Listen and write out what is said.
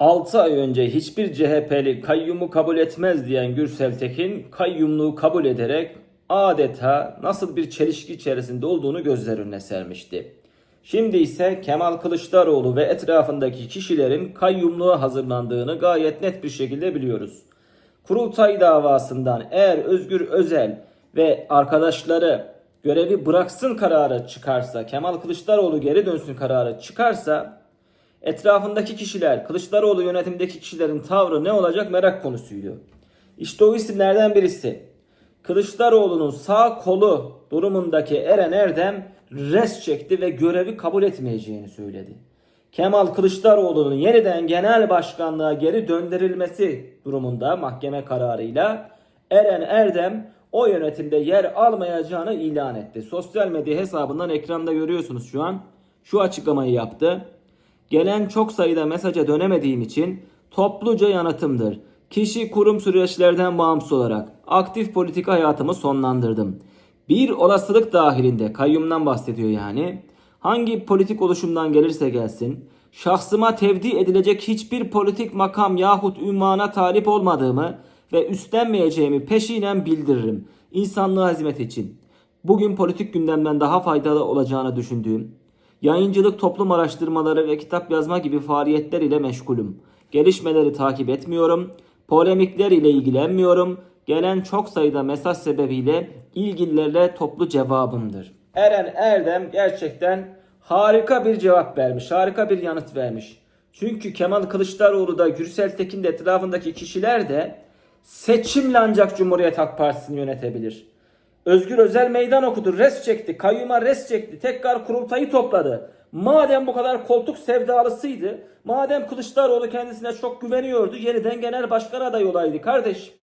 6 ay önce hiçbir CHP'li kayyumu kabul etmez diyen Gürsel Tekin kayyumluğu kabul ederek adeta nasıl bir çelişki içerisinde olduğunu gözler önüne sermişti. Şimdi ise Kemal Kılıçdaroğlu ve etrafındaki kişilerin kayyumluğa hazırlandığını gayet net bir şekilde biliyoruz. Kurultay davasından eğer Özgür Özel ve arkadaşları görevi bıraksın kararı çıkarsa, Kemal Kılıçdaroğlu geri dönsün kararı çıkarsa etrafındaki kişiler, Kılıçdaroğlu yönetimdeki kişilerin tavrı ne olacak merak konusuydu. İşte o isimlerden birisi. Kılıçdaroğlu'nun sağ kolu durumundaki Eren Erdem res çekti ve görevi kabul etmeyeceğini söyledi. Kemal Kılıçdaroğlu'nun yeniden genel başkanlığa geri döndürülmesi durumunda mahkeme kararıyla Eren Erdem o yönetimde yer almayacağını ilan etti. Sosyal medya hesabından ekranda görüyorsunuz şu an. Şu açıklamayı yaptı. Gelen çok sayıda mesaja dönemediğim için topluca yanıtımdır. Kişi kurum süreçlerden bağımsız olarak aktif politika hayatımı sonlandırdım. Bir olasılık dahilinde kayyumdan bahsediyor yani. Hangi politik oluşumdan gelirse gelsin şahsıma tevdi edilecek hiçbir politik makam yahut ünvana talip olmadığımı ve üstlenmeyeceğimi peşinen bildiririm. İnsanlığa hizmet için. Bugün politik gündemden daha faydalı olacağını düşündüğüm Yayıncılık, toplum araştırmaları ve kitap yazma gibi faaliyetler ile meşgulüm. Gelişmeleri takip etmiyorum. Polemikler ile ilgilenmiyorum. Gelen çok sayıda mesaj sebebiyle ilgililerle toplu cevabımdır. Eren Erdem gerçekten harika bir cevap vermiş. Harika bir yanıt vermiş. Çünkü Kemal Kılıçdaroğlu da Gürsel Tekin de etrafındaki kişiler de seçimle ancak Cumhuriyet Halk Partisi'ni yönetebilir. Özgür Özel meydan okudu. Res çekti. Kayyuma res çekti. Tekrar kurultayı topladı. Madem bu kadar koltuk sevdalısıydı, madem Kılıçdaroğlu kendisine çok güveniyordu, yeniden genel başkan adayı olaydı kardeş.